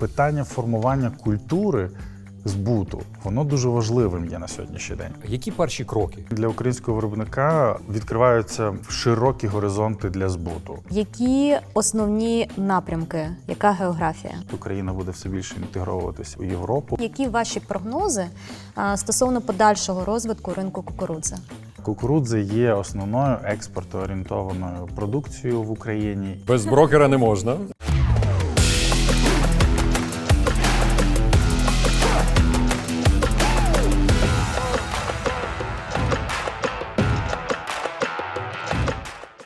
питання формування культури збуту, воно дуже важливим є на сьогоднішній день. Які перші кроки? Для українського виробника відкриваються широкі горизонти для збуту. Які основні напрямки? Яка географія? Україна буде все більше інтегровуватися у Європу. Які ваші прогнози а, стосовно подальшого розвитку ринку кукурудзи? Кукурудзи є основною експортоорієнтованою продукцією в Україні. Без брокера не можна.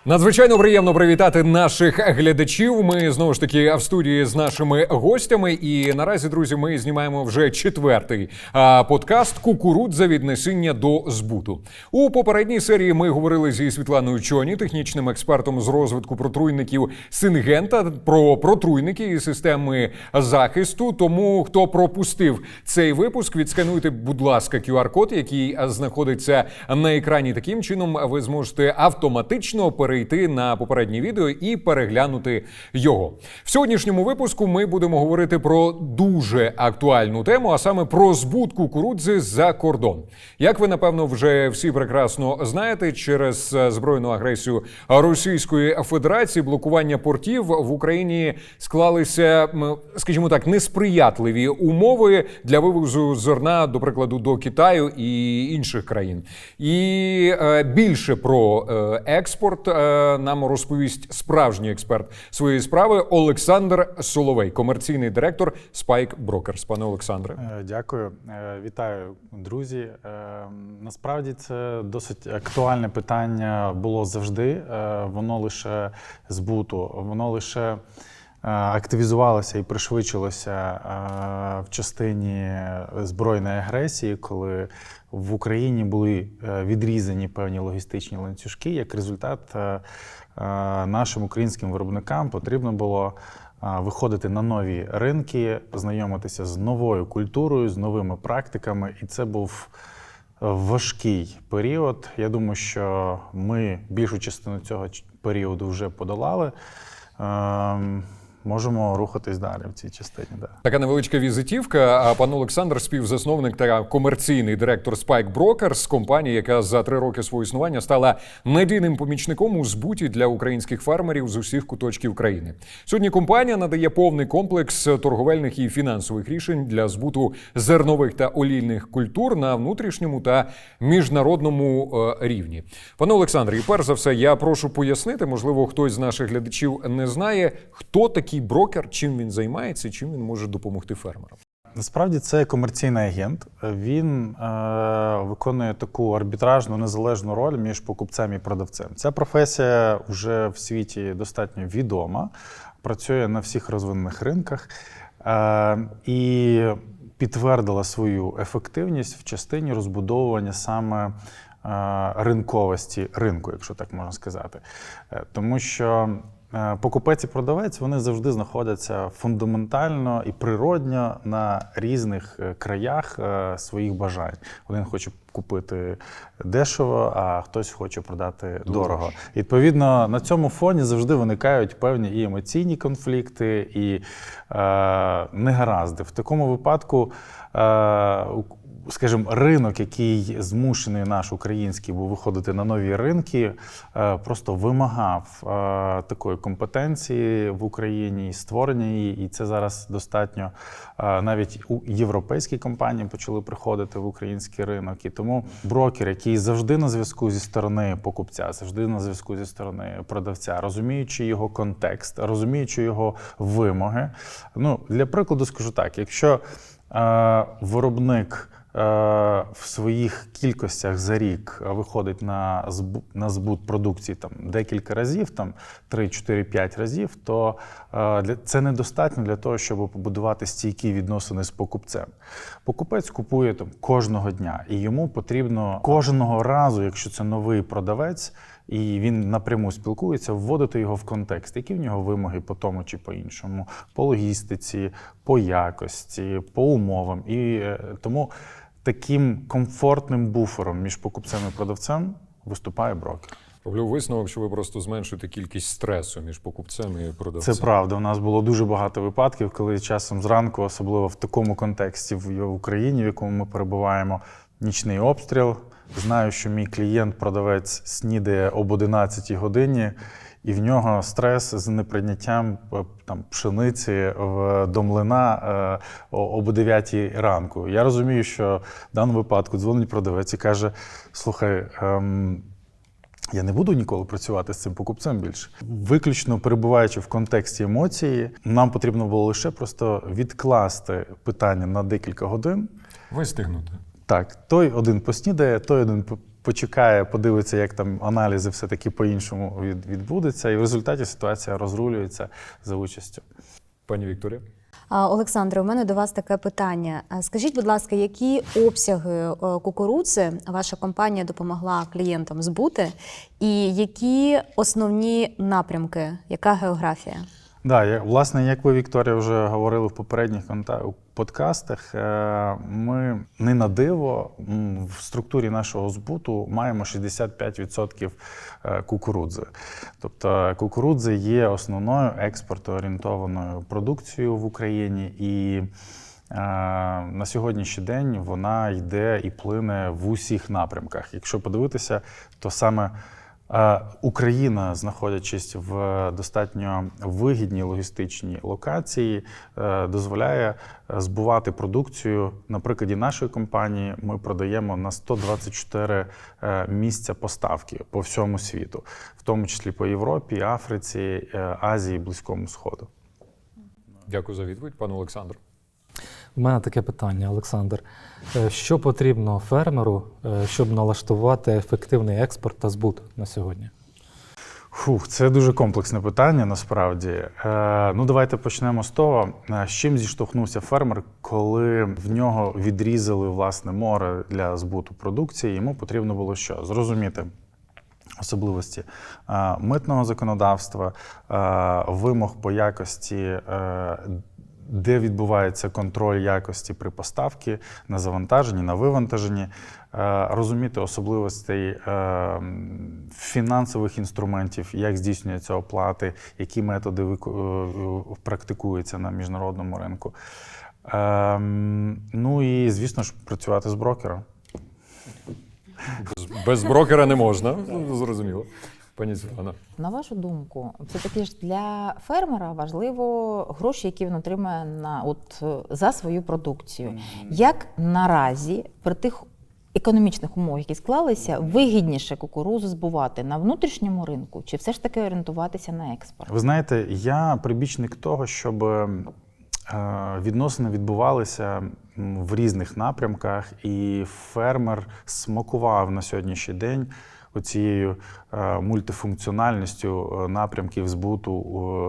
Надзвичайно приємно привітати наших глядачів. Ми знову ж таки в студії з нашими гостями. І наразі, друзі, ми знімаємо вже четвертий а, подкаст Кукурудза від насіння до збуту. У попередній серії ми говорили зі Світланою Чоні, технічним експертом з розвитку протруйників Сингента, про протруйники і системи захисту. Тому хто пропустив цей випуск, відскануйте, будь ласка, QR-код, який знаходиться на екрані. Таким чином ви зможете автоматично перейти на попереднє відео і переглянути його. В сьогоднішньому випуску ми будемо говорити про дуже актуальну тему, а саме про збут кукурудзи за кордон. Як ви напевно вже всі прекрасно знаєте, через е, збройну агресію Російської Федерації блокування портів в Україні склалися, скажімо так, несприятливі умови для вивозу зерна, до прикладу, до Китаю і інших країн. І е, більше про е, експорт нам розповість справжній експерт своєї справи Олександр Соловей, комерційний директор Spike Brokers. Пане Олександре. Е, Дякую, Е, вітаю, друзі. Е, Насправді це досить актуальне питання було завжди. Е, Воно лише збуту, воно лише е, активізувалося і пришвидшилося е, в частині збройної агресії, коли в Україні були е, відрізані певні логістичні ланцюжки. Як результат, е, е, нашим українським виробникам потрібно було виходити на нові ринки, знайомитися з новою культурою, з новими практиками, і це був е, важкий період. Я думаю, що ми більшу частину цього періоду вже подолали. Ем, Можемо рухатись далі в цій частині. Да. Така невеличка візитівка. Пан Олександр, співзасновник та комерційний директор Spike Brokers, компанії, яка за три роки свого існування стала надійним помічником у збуті для українських фермерів з усіх куточків країни. Сьогодні компанія надає повний комплекс торговельних і фінансових рішень для збуту зернових та олійних культур на внутрішньому та міжнародному е, рівні. Пане Олександре, і перш за все, я прошу пояснити, можливо, хтось з наших глядачів не знає, хто такий брокер, чим він займається, чим він може допомогти фермерам. Насправді це комерційний агент. Він е, виконує таку арбітражну незалежну роль між покупцем і продавцем. Ця професія вже в світі достатньо відома, працює на всіх розвинених ринках е, і підтвердила свою ефективність в частині розбудовування саме. е, Ринковості ринку, якщо так можна сказати, Е, тому що Покупець і продавець вони завжди знаходяться фундаментально і природньо на різних е, краях е, своїх бажань. Один хоче купити дешево, а хтось хоче продати дорого. Відповідно, на цьому фоні завжди виникають певні і емоційні конфлікти, і е, негаразди. В такому випадку. Е, Скажімо, ринок, який змушений наш український був виходити на нові ринки, е, просто вимагав е, такої компетенції в Україні, і створення її. І це зараз достатньо е, навіть у європейські компанії почали приходити в український ринок. І тому брокер, який завжди на зв'язку зі сторони покупця, завжди на зв'язку зі сторони продавця, розуміючи його контекст, розуміючи його вимоги. Ну, для прикладу, скажу так: якщо виробник в своїх кількостях за рік виходить на збут, на збут продукції там декілька разів, там 3, 4, 5 разів, то е, це недостатньо для того, щоб побудувати стійкі відносини з покупцем. Покупець купує там кожного дня, і йому потрібно кожного разу, якщо це новий продавець. І він напряму спілкується, вводити його в контекст, які в нього вимоги по тому чи по іншому, по логістиці, по якості, по умовам. І е, тому таким комфортним буфером між покупцем і продавцем виступає брокер. Роблю висновок, що ви просто зменшуєте кількість стресу між покупцем і продавцем. Це правда. У нас було дуже багато випадків, коли часом зранку, особливо в такому контексті в Україні, в якому ми перебуваємо, нічний обстріл. Знаю, що мій клієнт-продавець снідає об 11 годині, і в нього стрес з неприйняттям е, там, пшениці в, до млина е, об 9 ранку. Я розумію, що в даному випадку дзвонить продавець і каже: слухай. Ем, я не буду ніколи працювати з цим покупцем більше. Виключно перебуваючи в контексті емоції, нам потрібно було лише просто відкласти питання на декілька годин. Вистигнути. Так, той один поснідає, той один почекає, подивиться, як там аналізи все-таки по-іншому від, відбудеться, і в результаті ситуація розрулюється за участю. Пані Вікторія. Олександре, у мене до вас таке питання. Скажіть, будь ласка, які обсяги е, кукурудзи ваша компанія допомогла клієнтам збути, і які основні напрямки, яка географія? Да, я, власне, як ви, Вікторія, вже говорили в попередніх подкастах, е, ми не на диво в структурі нашого збуту маємо 65% е, кукурудзи. Тобто кукурудзи є основною експортоорієнтованою продукцією в Україні і. е, На сьогоднішній день вона йде і плине в усіх напрямках. Якщо подивитися, то саме Україна, знаходячись в достатньо вигідній логістичній локації, е, дозволяє е, збувати продукцію. На прикладі нашої компанії ми продаємо на 124 е, місця поставки по всьому світу, в тому числі по Європі, Африці, е, Азії, Близькому Сходу. Дякую за відповідь, пане Олександр. У мене таке питання, Олександр. Е, Що потрібно фермеру, е, щоб налаштувати ефективний експорт та збут на сьогодні? Фух, це дуже комплексне питання насправді. Е, ну, давайте почнемо з того, е, з чим зіштовхнувся фермер, коли в нього відрізали власне море для збуту продукції. Йому потрібно було що? Зрозуміти. Особливості митного законодавства, вимог по якості, де відбувається контроль якості при поставці на завантаженні, на вивантаженні, е, розуміти особливостей е, фінансових інструментів, як здійснюються оплати, які методи е, практикуються на міжнародному ринку. Ну і, звісно ж, працювати з брокером. Без, без брокера не можна, ну, зрозуміло. Пані Світлана. На вашу думку, це таки ж для фермера важливо гроші, які він отримує на от е, за свою продукцію. Як наразі при тих економічних умовах, які склалися, вигідніше кукурузу збувати на внутрішньому ринку, чи все ж таки орієнтуватися на експорт? Ви знаєте, я прибічник того, щоб е, відносини відбувалися в різних напрямках, і фермер смакував на сьогоднішній день оцією мультифункціональністю е, напрямків збуту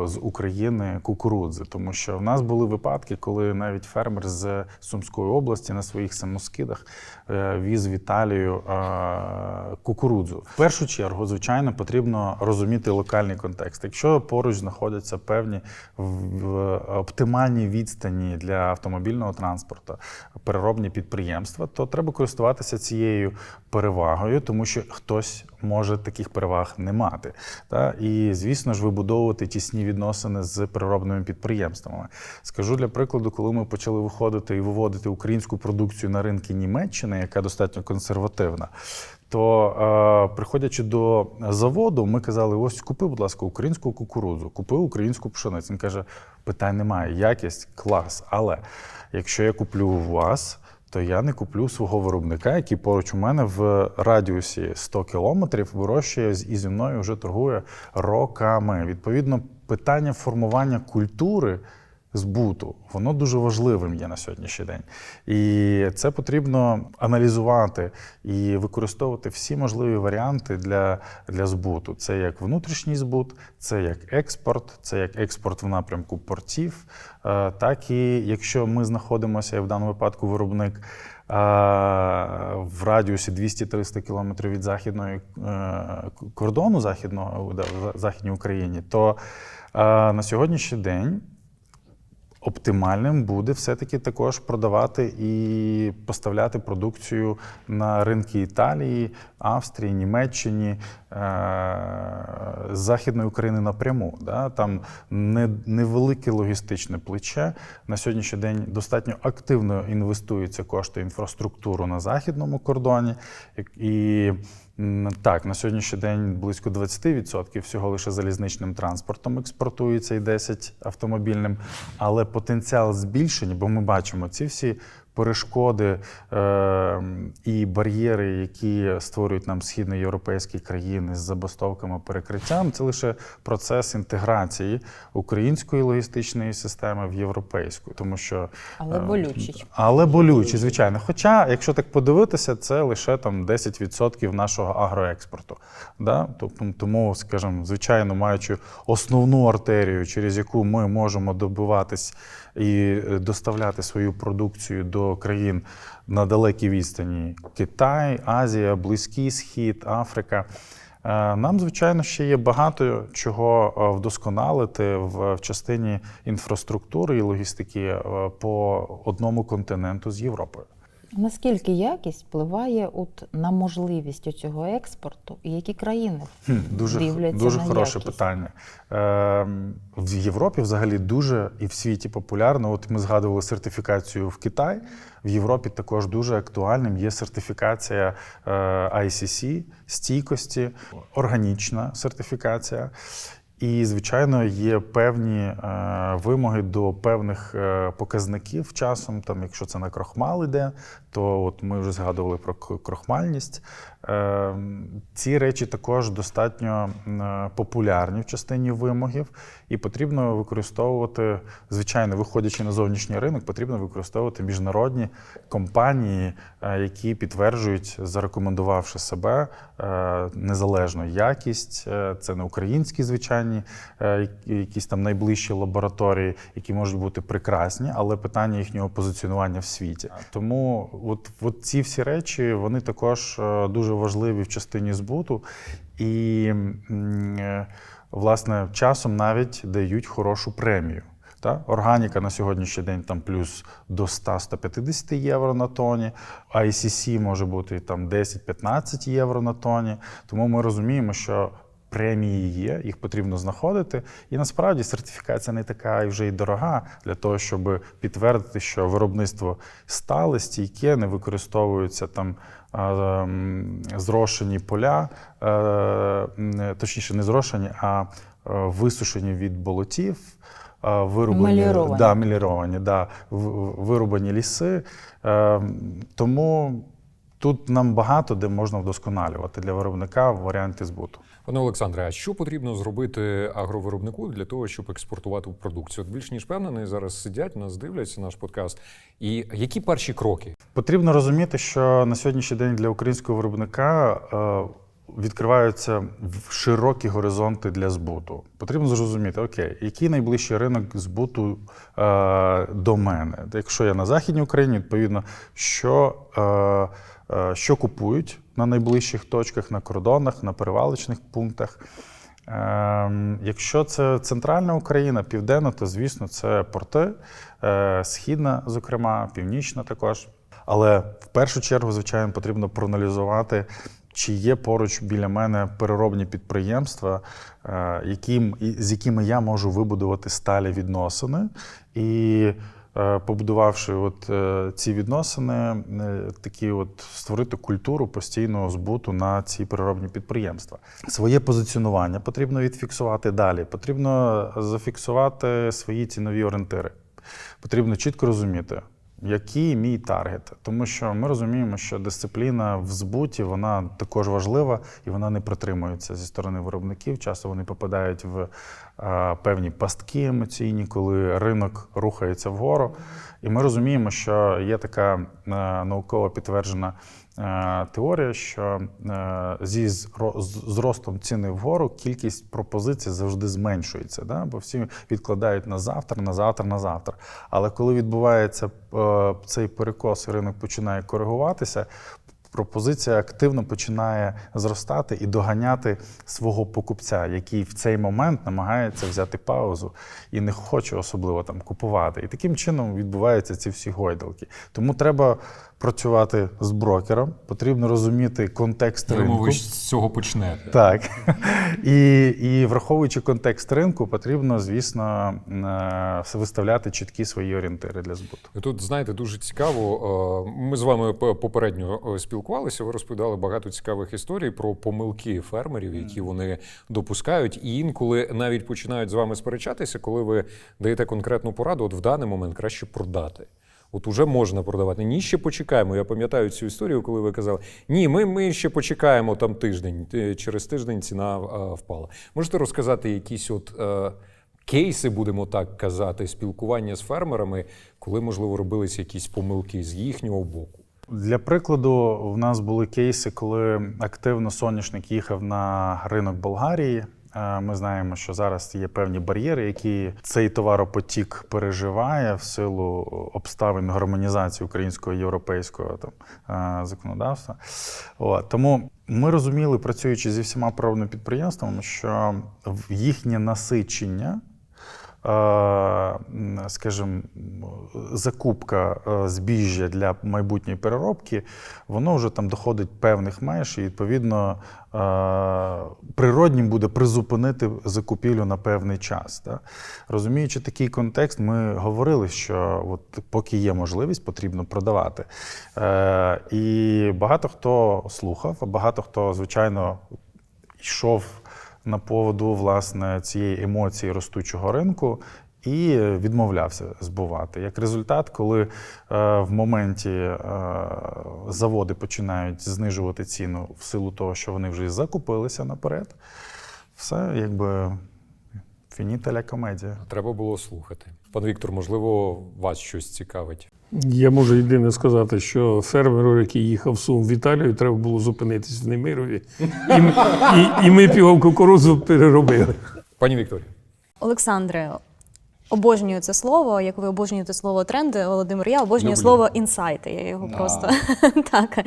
е, з України кукурудзи. Тому що в нас були випадки, коли навіть фермер з Сумської області на своїх самоскидах е, віз в Італію е, кукурудзу. В першу чергу, звичайно, потрібно розуміти локальний контекст. Якщо поруч знаходяться певні в оптимальній відстані для автомобільного транспорту переробні підприємства, то треба користуватися цією перевагою, тому що хтось може таких переваг не мати. Та? І, звісно ж, вибудовувати тісні відносини з переробними підприємствами. Скажу для прикладу, коли ми почали виходити і виводити українську продукцію на ринки Німеччини, яка достатньо консервативна. То е, приходячи до заводу, ми казали: ось купи, будь ласка, українську кукурудзу, купи українську пшеницю. Він каже: питань немає, якість клас. Але якщо я куплю у вас, то я не куплю свого виробника, який поруч у мене в радіусі 100 кілометрів вирощує і зі мною вже торгує роками. Відповідно, питання формування культури збуту, воно дуже важливим є на сьогоднішній день. І це потрібно аналізувати і використовувати всі можливі варіанти для, для збуту. Це як внутрішній збут, це як експорт, це як експорт в напрямку портів, е, так і якщо ми знаходимося, і в даному випадку виробник. е, В радіусі 200-300 кілометрів від західної е, кордону західного Західній Україні, то на сьогоднішній день Оптимальним буде все-таки також продавати і поставляти продукцію на ринки Італії, Австрії, Німеччині, е, Західної України напряму. Там невелике логістичне плече. На сьогоднішній день достатньо активно інвестуються кошти інфраструктуру на західному кордоні. І так, на сьогоднішній день близько 20% всього лише залізничним транспортом експортується і 10 автомобільним. Але потенціал збільшень, бо ми бачимо ці всі перешкоди е, і бар'єри, які створюють нам східноєвропейські країни з забастовками перекриттям, це лише процес інтеграції української логістичної системи в європейську, тому що Але е, болючий. але болючі, звичайно. Хоча, якщо так подивитися, це лише там 10% нашого агроекспорту. Да? Тобто, тому, скажімо, звичайно, маючи основну артерію, через яку ми можемо добиватись і е, доставляти свою продукцію до країн на далекій відстані Китай, Азія, Близький Схід, Африка. Е, Нам, звичайно, ще є багато чого е, вдосконалити в, частині інфраструктури і логістики по одному континенту з Європою. Наскільки якість впливає от на можливість цього експорту, і які країни Хм, Дуже, дивляться дуже на хороше якість? питання. Е, в Європі взагалі дуже і в світі популярно. От ми згадували сертифікацію в Китай. В Європі також дуже актуальним є сертифікація е, ICC, стійкості, органічна сертифікація. І, звичайно, є певні е, вимоги до певних е, показників часом. Там, якщо це на крохмал іде, то от ми вже згадували про крохмальність. Е, ці речі також достатньо популярні в частині вимогів, і потрібно використовувати, звичайно, виходячи на зовнішній ринок, потрібно використовувати міжнародні компанії, е, які підтверджують, зарекомендувавши себе е, незалежну якість. Е, Це не українські звичайні, якісь там найближчі лабораторії, які можуть бути прекрасні, але питання їхнього позиціонування в світі. Тому от, от ці всі речі вони також е, дуже важливі в частині збуту. І е, власне часом навіть дають хорошу премію. Та? Органіка на сьогоднішній день там плюс до 100-150 євро на тоні, ICC може бути там 10-15 євро на тоні. Тому ми розуміємо, що премії є, їх потрібно знаходити. І насправді сертифікація не така вже й дорога для того, щоб підтвердити, що виробництво стале, стійке, не використовуються там зрошені поля, е, точніше, не зрошені, а е, висушені від болотів. е, Вирубані, Меліоровані. да, меліровані, да, вирубані ліси. Тому тут нам багато де можна вдосконалювати для виробника варіанти збуту. Пане Олександре, а що потрібно зробити агровиробнику для того, щоб експортувати продукцію? От більш ніж впевнений, зараз сидять, нас дивляться наш подкаст. І які перші кроки? Потрібно розуміти, що на сьогоднішній день для українського виробника е, відкриваються широкі горизонти для збуту. Потрібно зрозуміти, окей, який найближчий ринок збуту е, до мене. Якщо я на Західній Україні, відповідно, що, е, е, що купують на найближчих точках, на кордонах, на перевалочних пунктах. Ем, Якщо це центральна Україна, південна, то звісно це порти, е, східна, зокрема, північна також. Але в першу чергу, звичайно, потрібно проаналізувати, чи є поруч біля мене переробні підприємства, е, яким, з якими я можу вибудувати сталі відносини. І побудувавши от, е, ці відносини, е, такі от створити культуру постійного збуту на ці переробні підприємства. Своє позиціонування потрібно відфіксувати далі. Потрібно зафіксувати свої цінові орієнтири. Потрібно чітко розуміти, який мій таргет. Тому що ми розуміємо, що дисципліна в збуті вона також важлива і вона не притримується зі сторони виробників. Часто вони попадають в е, певні пастки емоційні, коли ринок рухається вгору. І ми розуміємо, що є така е, науково підтверджена е, теорія, що е, зі зростом ціни вгору кількість пропозицій завжди зменшується. Да? Бо всі відкладають на завтра, на завтра, на завтра. Але коли відбувається цей перекос і ринок починає коригуватися, пропозиція активно починає зростати і доганяти свого покупця, який в цей момент намагається взяти паузу і не хоче особливо там купувати. І таким чином відбуваються ці всі гойдалки. Тому треба працювати з брокером, потрібно розуміти контекст Я ринку. ви з цього почнете. Так. І, і враховуючи контекст ринку, потрібно, звісно, е, виставляти чіткі свої орієнтири для збуту. І Тут, знаєте, дуже цікаво. е, Ми з вами попередньо е, спілкувалися. Ви розповідали багато цікавих історій про помилки фермерів, які вони допускають, і інколи навіть починають з вами сперечатися, коли ви даєте конкретну пораду. От в даний момент краще продати. От уже можна продавати. Ні, ще почекаємо. Я пам'ятаю цю історію, коли ви казали: ні, ми, ми ще почекаємо там тиждень. Через тиждень ціна впала. Можете розказати якісь от. е, кейси, будемо так казати, спілкування з фермерами, коли, можливо, робилися якісь помилки з їхнього боку. Для прикладу, в нас були кейси, коли активно соняшник їхав на ринок Болгарії. Ми знаємо, що зараз є певні бар'єри, які цей товаропотік переживає в силу обставин гармонізації українського і європейського там, законодавства. От. Тому ми розуміли, працюючи зі всіма правними підприємствами, що їхнє насичення скажімо, закупка е, збіжжя для майбутньої переробки, воно вже там доходить певних меж, і відповідно е, природнім буде призупинити закупівлю на певний час. Да? Розуміючи такий контекст, ми говорили, що от поки є можливість, потрібно продавати. Е, І багато хто слухав, а багато хто, звичайно, йшов на поводу власне цієї емоції ростучого ринку. І відмовлявся збувати. Як результат, коли е, в моменті е, заводи починають знижувати ціну в силу того, що вони вже закупилися наперед, все якби фініта ля комедія. Треба було слухати. Пан Віктор, можливо, вас щось цікавить. Я можу єдине сказати, що фермеру, який їхав Сум в Італію, треба було зупинитись в Немирові. І, і, і ми пів кукурудзу переробили. Пані Вікторія, Олександре, обожнюю це слово. Як ви обожнюєте слово тренди, Володимир, я обожнюю Люблю. слово інсайти. Я його просто так.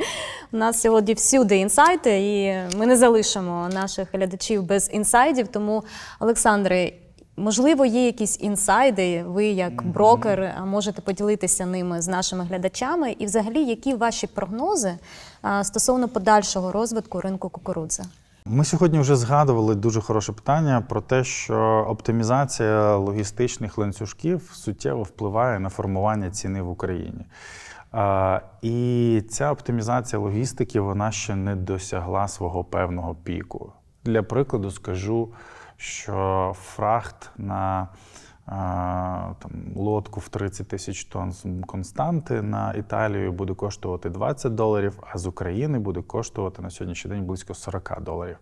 У нас сьогодні всюди інсайти, і ми не залишимо наших глядачів без інсайдів. Тому, Олександре, можливо, є якісь інсайди. Ви, як брокер, можете поділитися ними з нашими глядачами. І, взагалі, які ваші прогнози стосовно подальшого розвитку ринку кукурудзи? Ми сьогодні вже згадували дуже хороше питання про те, що оптимізація логістичних ланцюжків суттєво впливає на формування ціни в Україні. І ця оптимізація логістики вона ще не досягла свого певного піку. Для прикладу скажу, що фрахт на там, лодку в 30 тисяч тонн з константи на Італію буде коштувати 20 доларів, а з України буде коштувати на сьогоднішній день близько 40 доларів.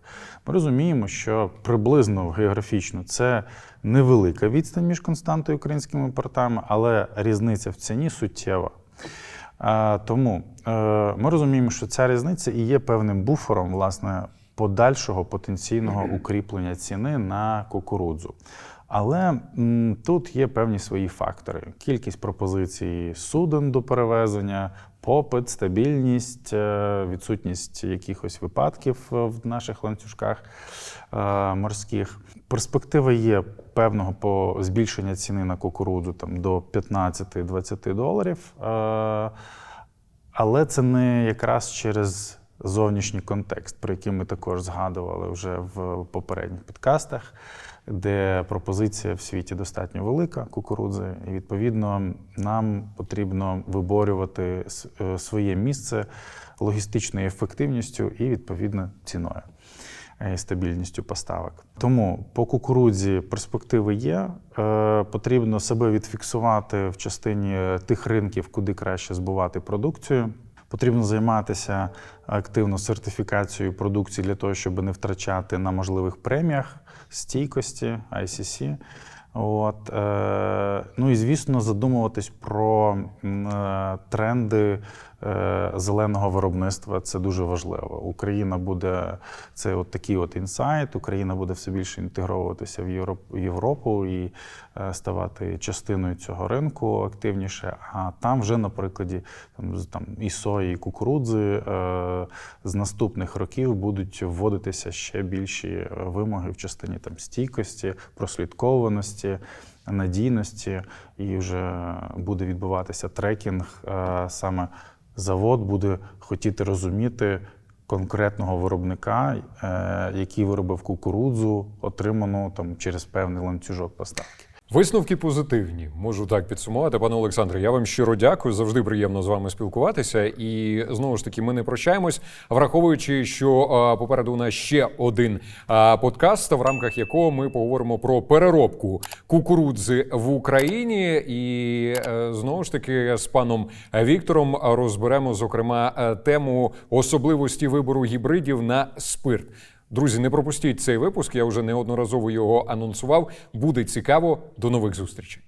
Ми розуміємо, що приблизно географічно це невелика відстань між константою і українськими портами, але різниця в ціні суттєва. Тому е, ми розуміємо, що ця різниця і є певним буфером власне подальшого потенційного укріплення ціни на кукурудзу. Але м, тут є певні свої фактори: кількість пропозицій суден до перевезення, попит, стабільність, е, відсутність якихось випадків е, в наших ланцюжках е, морських. Перспектива є певного по збільшення ціни на кукурудзу там, до 15-20 доларів. Е, але це не якраз через зовнішній контекст, про який ми також згадували вже в попередніх підкастах, де пропозиція в світі достатньо велика кукурудзи, і відповідно нам потрібно виборювати е, своє місце логістичною ефективністю і відповідно ціною. е, і Стабільністю поставок. Тому по кукурудзі перспективи є. Е, Потрібно себе відфіксувати в частині тих ринків, куди краще збувати продукцію. Потрібно займатися активно сертифікацією продукції для того, щоб не втрачати на можливих преміях стійкості ICC. От, е, ну і звісно, задумуватись про е, тренди зеленого виробництва. Це дуже важливо. Україна буде це от такий от інсайт. Україна буде все більше інтегровуватися в Європ, Європу і е, ставати частиною цього ринку активніше. А там вже на прикладі там, там і сої, і кукурудзи е, з наступних років будуть вводитися ще більші е, вимоги в частині там стійкості, прослідкованості. Надійності і вже буде відбуватися трекінг. е, Саме завод буде хотіти розуміти конкретного виробника, е, який виробив кукурудзу, отриману там через певний ланцюжок поставки. Висновки позитивні, можу так підсумувати. Пане Олександре, я вам щиро дякую. Завжди приємно з вами спілкуватися. І знову ж таки, ми не прощаємось, враховуючи, що а, попереду у нас ще один а, подкаст, в рамках якого ми поговоримо про переробку кукурудзи в Україні. І е, знову ж таки з паном Віктором розберемо зокрема е, тему особливості вибору гібридів на спирт. Друзі, не пропустіть цей випуск. Я вже неодноразово його анонсував. Буде цікаво. До нових зустрічей.